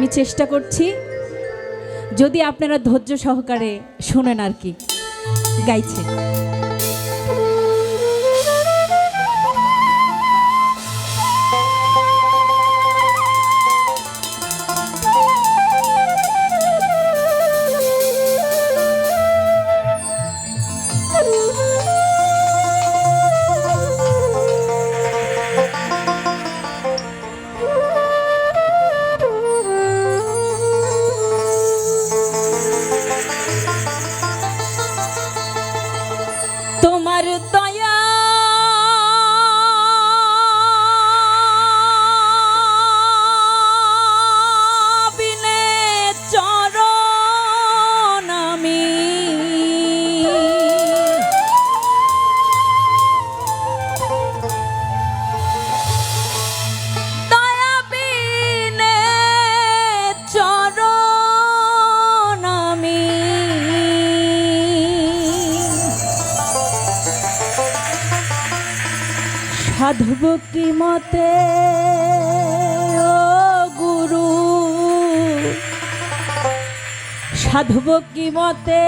আমি চেষ্টা করছি। যদি আপনারা ধৈর্য সহকারে শোনেন আর কি। গাইছে। তোমার সাধব কি মতে? ও গুরু সাধব কি মতে?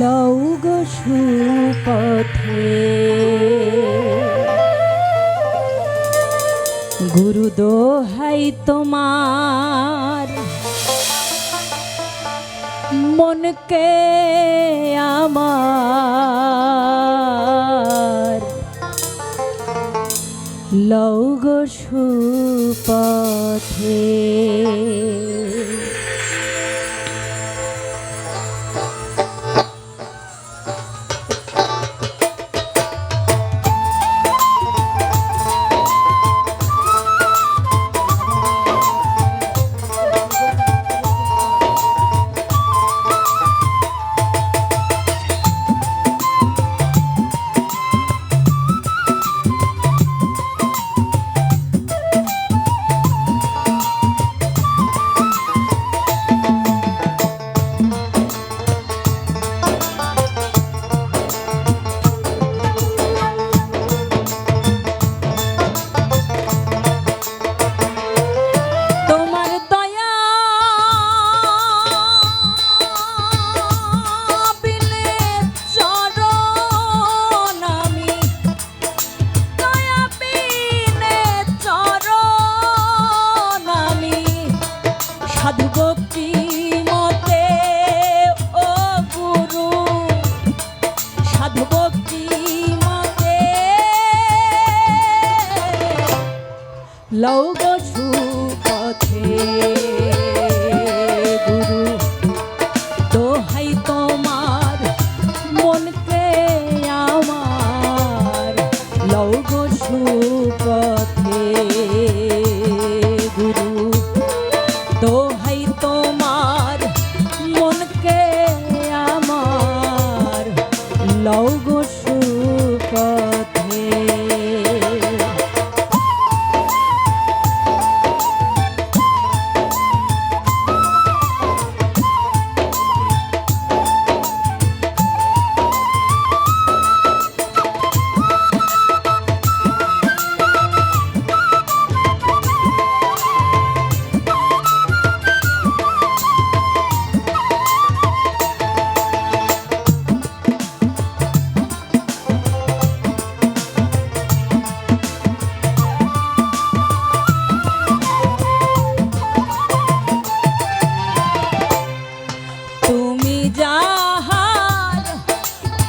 লৌগ গুরু দোহাই তোমার মনকে আমার? লৌগ সুপথে।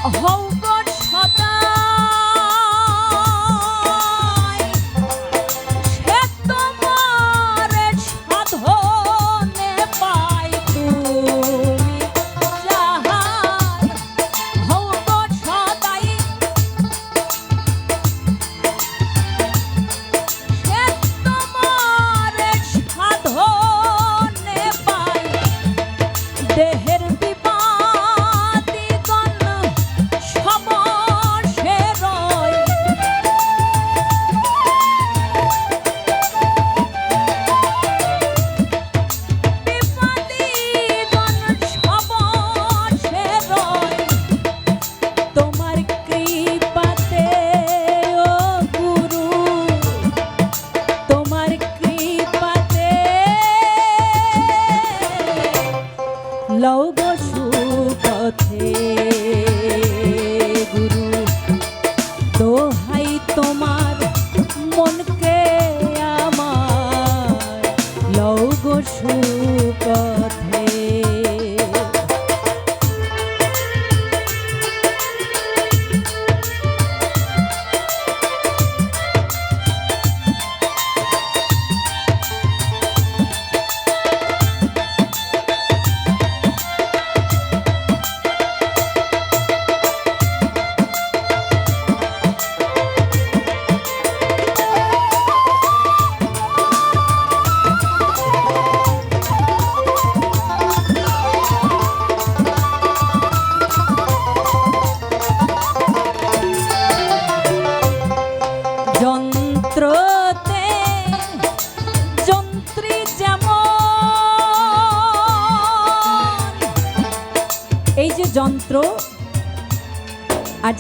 a whole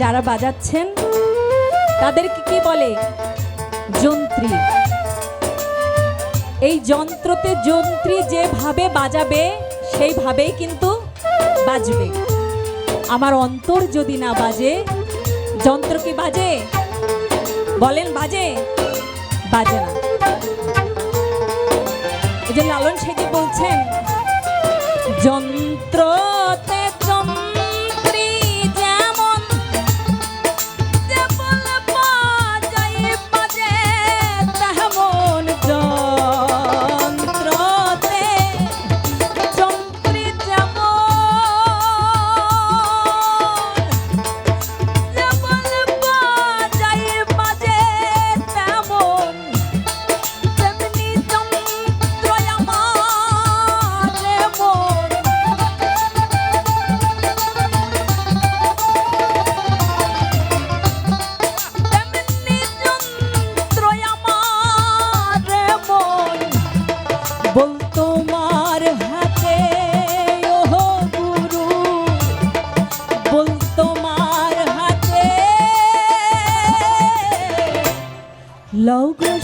যারা বাজাচ্ছেন, তাদেরকে কি বলে? যন্ত্রী। এই যন্ত্রতে যন্ত্রী যেভাবে বাজাবে, সেইভাবেই কিন্তু বাজবে। আমার অন্তর যদি না বাজে, যন্ত্র কি বাজে? বলেন, বাজে? বাজে না। এই যে লালন সেজি বলছেন যন্ত্রতে 老公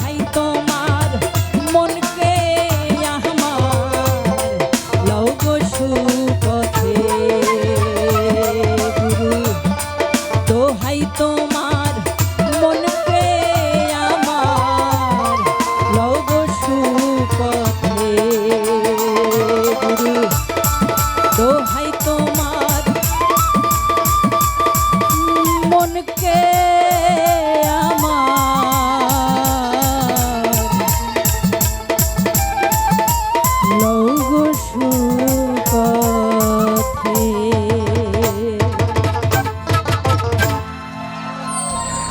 হাই তোমার